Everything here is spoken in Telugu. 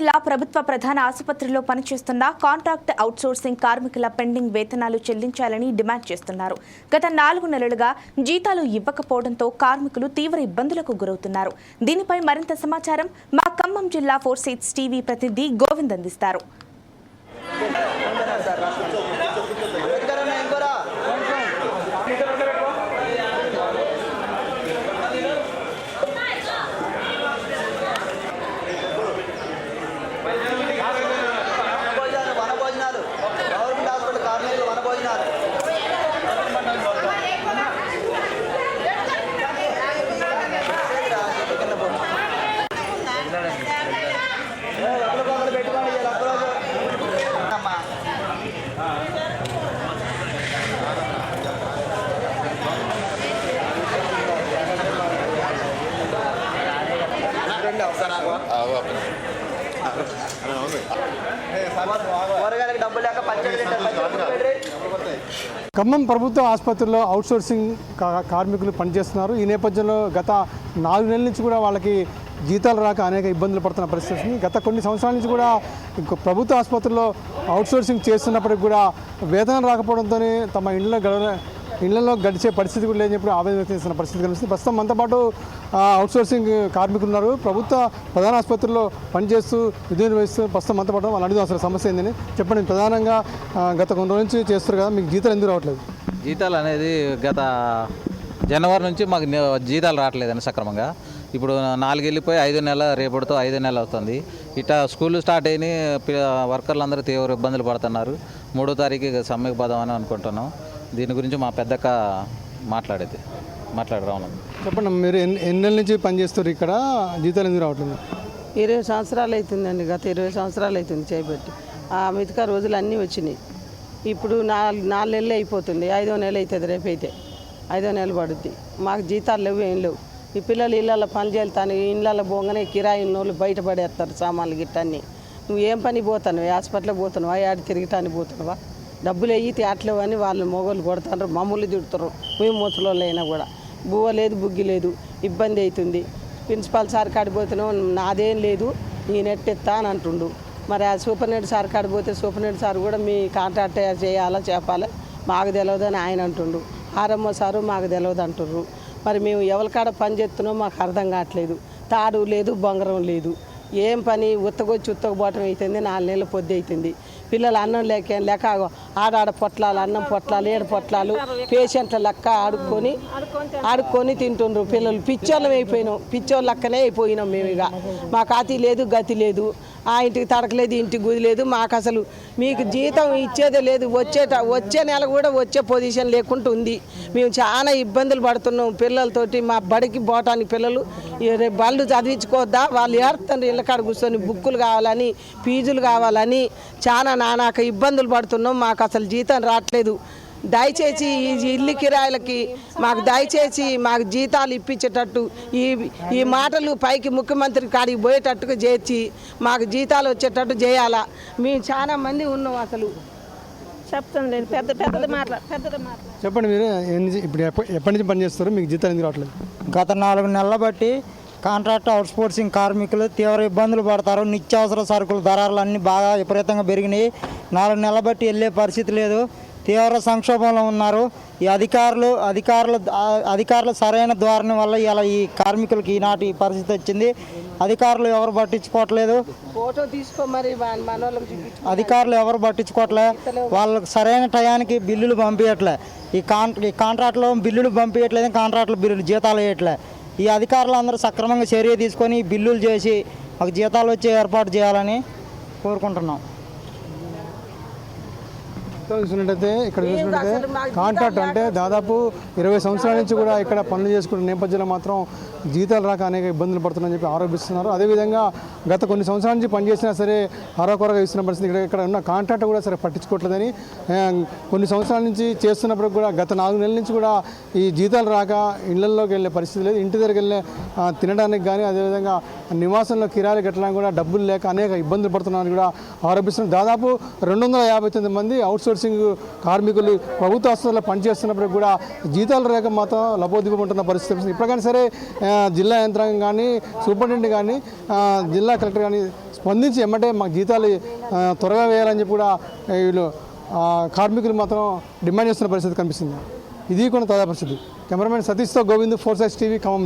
జిల్లా ప్రభుత్వ ప్రధాన ఆసుపత్రిలో పనిచేస్తున్న కాంట్రాక్ట్ అవుట్సోర్సింగ్ కార్మికుల పెండింగ్ వేతనాలు చెల్లించాలని డిమాండ్ చేస్తున్నారు. గత నాలుగు నెలలుగా జీతాలు ఇవ్వకపోవడంతో కార్మికులు తీవ్ర ఇబ్బందులకు గురవుతున్నారు. దీనిపై మరింత సమాచారం మా ఖమ్మం జిల్లా ఫోర్ సీట్స్ టీవీ ప్రతినిధి గోవింద్ అందిస్తారు. ఖమ్మం ప్రభుత్వ ఆసుపత్రిలో అవుట్సోర్సింగ్ కా- కార్మికులు పనిచేస్తున్నారు. ఈ నేపథ్యంలో గత నాలుగు నెలల నుంచి కూడా వాళ్ళకి జీతాలు రాక అనేక ఇబ్బందులు పడుతున్న పరిస్థితి గత కొన్ని సంవత్సరాల నుంచి కూడా ప్రభుత్వ ఆసుపత్రుల్లో అవుట్సోర్సింగ్ చేస్తున్నప్పటికి కూడా వేతనం రాకపోవడంతో తమ ఇళ్ళ గడవ ఇళ్ళలో గడిచే పరిస్థితి కూడా లేదని చెప్పి ఆవేదన వ్యక్తం చేస్తున్న పరిస్థితి కనిపిస్తుంది. ప్రస్తుతం మనతో పాటు అవుట్సోర్సింగ్ కార్మికులు ఉన్నారు. ప్రభుత్వ ప్రధాన ఆసుపత్రిలో పనిచేస్తూ విధులు నిర్వహిస్తూ ప్రస్తుతం మనతో పాటు వాళ్ళు అడిగిన అసలు సమస్య ఏందని. చెప్పండి ప్రధానంగా గత కొన్ని రోజుల నుంచి చేస్తారు కదా మీకు జీతాలు ఎందుకు రావట్లేదు? జీతాలు అనేది గత జనవరి నుంచి మాకు జీతాలు రావట్లేదండి సక్రమంగా. ఇప్పుడు నాలుగు వెళ్ళిపోయి ఐదు నెలల రేపటితో ఐదు నెలలు అవుతుంది. ఇట్లా స్కూల్ స్టార్ట్ అయినాయి పి- వర్కర్లు అందరూ తీవ్ర ఇబ్బందులు పడుతున్నారు. మూడో తారీఖు సమ్మెకు పోదామని అనుకుంటున్నాం. దీని గురించి మా పెద్దక్క మాట్లాడేది మాట్లాడరావు చెప్పండి మీరు ఎన్ని ఎన్ని నెలల నుంచి పనిచేస్తారు ఇక్కడ? జీతాలు ఎందుకు రావట్లేదు? ఇరవై సంవత్సరాలు అవుతుందండి గత ఇరవై సంవత్సరాలు అవుతుంది చేయబట్టి ఆ మిగతా రోజులు అన్నీ వచ్చినాయి. ఇప్పుడు నాలుగు నాలుగు నెలలు అయిపోతుంది. ఐదో నెల అవుతుంది రేపు అయితే ఐదో నెల పడుద్ది. మాకు జీతాలు లేవు ఏం లేవు. ఈ పిల్లలు ఇళ్ళల్లో పని చేస్తాను ఇళ్ళల్లో పోగానే కిరాయి వాళ్ళు బయట పడేస్తారు సామాన్లు గిట్టని నువ్వు ఏం పని పోతాను హాస్పిటల్ పోతున్నావా ఆడి తిరగటానికి పోతున్నావా డబ్బులు వెయ్యి తేటలేవు అని వాళ్ళు మొగోళ్ళు కొడతారు మమ్మల్ని తిడుతారు మేము ముసలోళ్ళు అయినా కూడా. బువ్వ లేదు బుగ్గి లేదు ఇబ్బంది అవుతుంది ప్రిన్సిపాల్ సార్ కాడికి నాదేం లేదు నేను ఎట్టెత్తా అని అంటుండు. మరి ఆ సూపరింటెండెంట్ సార్ కాడిపోతే పోతే సార్ కూడా మీ కాంట్రాక్ట్ చేయాలా చెప్పాలా మాకు తెలియదు అని ఆయన అంటుండు. ఆర్ఎంఓ సారు మాకు తెలియదు అంటుర్రు. మరి మేము ఎవరికాడ పని చేస్తున్నామో మాకు అర్థం కావట్లేదు. తాడు లేదు బొంగరం లేదు. ఏం పని? ఉత్తగొచ్చి ఉత్తకపోవటం అవుతుంది నాలుగు నెలల పొద్దు అవుతుంది పిల్లలు అన్నం లేక లేక ఆడాడ పొట్లాలు అన్నం పొట్లాలు ఏడు పొట్లాలు పేషెంట్ల లెక్క ఆడుకొని ఆడుకొని తింటుండ్రు పిల్లలు. పిచ్చోళ్ళం అయిపోయినాం. పిచ్చోళ్ళ లెక్కనే అయిపోయినాం మేము ఇక. మాకు అతి లేదు గతి లేదు. ఆ ఇంటికి తడకలేదు ఇంటికి గుదిలేదు. మాకు అసలు మీకు జీతం ఇచ్చేదే లేదు. వచ్చేట వచ్చే నెల కూడా వచ్చే పొజిషన్ లేకుండా ఉంది. మేము చాలా ఇబ్బందులు పడుతున్నాం పిల్లలతోటి. మా బడికి పోవటానికి పిల్లలు బళ్ళు చదివించుకోవద్దా వాళ్ళు ఏడుతారు ఇళ్ళకాడ కూర్చొని బుక్కులు కావాలని ఫీజులు కావాలని. చాలా నానాక ఇబ్బందులు పడుతున్నాం. మాకు అసలు జీతం రావట్లేదు. దయచేసి ఈ ఇల్లు కిరాయిలకి మాకు దయచేసి మాకు జీతాలు ఇప్పించేటట్టు ఈ ఈ మాటలు పైకి ముఖ్యమంత్రి కాడికి పోయేటట్టుగా చేర్చి మాకు జీతాలు వచ్చేటట్టు చేయాలా. మేము చాలా మంది ఉన్నాం అసలు. చెప్తాను నేను. పెద్ద పెద్దది మాట్లా పెద్దది మాట్లా. చెప్పండి మీరు ఇప్పుడు ఎప్ప- ఎప్పటి నుంచి పనిచేస్తారు మీకు జీతాలు ఎందుకు రావట్లేదు? గత నాలుగు నెలల బట్టి కాంట్రాక్ట్ అవుట్సోర్సింగ్ కార్మికులు తీవ్ర ఇబ్బందులు పడతారు. నిత్యావసర సరుకుల ధరలు అన్నీ బాగా విపరీతంగా పెరిగినాయి. నాలుగు నెలల బట్టి వెళ్ళే పరిస్థితి లేదు. తీవ్ర సంక్షోభంలో ఉన్నారు? ఈ అధికారులు అధికారుల అధికారుల సరైన ధోరణి వల్ల ఇలా ఈ కార్మికులకి ఈనాటి పరిస్థితి వచ్చింది. అధికారులు ఎవరు పట్టించుకోవట్లేదు. అధికారులు ఎవరు పట్టించుకోవట్లే. వాళ్ళకి సరైన టయానికి బిల్లులు పంపించట్లే ఈ కాన్ ఈ కాంట్రాక్ట్లో బిల్లులు పంపించట్లేదు కాంట్రాక్ట్లో బిల్లులు జీతాలు వేయట్లే. ఈ అధికారులు అందరూ సక్రమంగా చర్య తీసుకొని బిల్లులు చేసి మాకు జీతాలు వచ్చే ఏర్పాటు చేయాలని కోరుకుంటున్నాం. మొత్తం చూసినట్టయితే ఇక్కడ చూసినట్టయితే కాంట్రాక్ట్ అంటే దాదాపు ఇరవై సంవత్సరాల నుంచి కూడా ఇక్కడ పనులు చేసుకున్న నేపథ్యంలో మాత్రం జీతాలు రాక అనేక ఇబ్బందులు పడుతున్నారని చెప్పి ఆరోపిస్తున్నారు. అదేవిధంగా గత కొన్ని సంవత్సరాల నుంచి పనిచేసినా సరే అరకొరగా ఇస్తున్న పరిస్థితి ఇక్కడ ఇక్కడ ఉన్న కాంట్రాక్ట్ కూడా సరే పట్టించుకోవట్లేదని కొన్ని సంవత్సరాల నుంచి చేస్తున్నప్పుడు కూడా గత నాలుగు నెలల నుంచి కూడా ఈ జీతాలు రాక ఇళ్ళలోకి వెళ్ళే పరిస్థితి లేదు. ఇంటి దగ్గరికి వెళ్ళే తినడానికి కానీ అదేవిధంగా నివాసంలో కిరాయిలు కట్టడానికి కూడా డబ్బులు లేక అనేక ఇబ్బందులు పడుతున్నారని కూడా ఆరోపిస్తున్నారు. దాదాపు రెండు వందల యాభై తొమ్మిది మంది అవుట్సోర్సింగ్ కార్మికులు ప్రభుత్వ ఆసుపత్రుల్లో పనిచేస్తున్నప్పుడు కూడా జీతాలు రేఖ మాత్రం లబోదివ్వమంటున్న పరిస్థితి ఇప్పటికైనా సరే జిల్లా యంత్రాంగం కానీ సూపరింటెండెంట్ కానీ జిల్లా కలెక్టర్ కానీ స్పందించి ఎమ్మటే మాకు జీతాలు త్వరగా వేయాలని చెప్పి కూడా వీళ్ళు కార్మికులు మాత్రం డిమాండ్ చేస్తున్న పరిస్థితి కనిపిస్తుంది. ఇది కూడా తాజా పరిస్థితి. కెమెరామెన్ సతీష్తో గోవింద్ ఫోర్ సైజ్ టీవీ ఖమ్మం.